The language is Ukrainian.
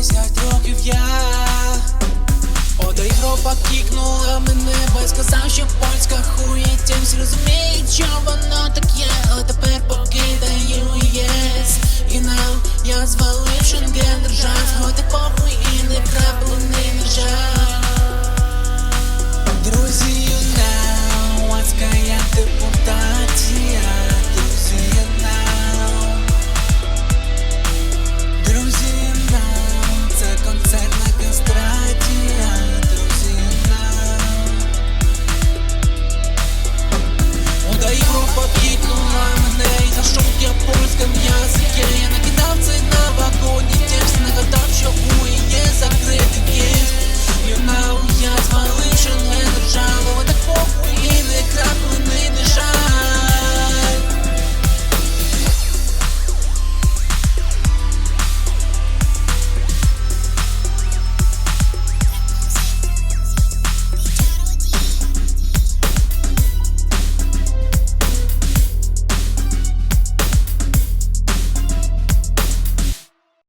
десять років я, Одей гроба кікнула. your boy.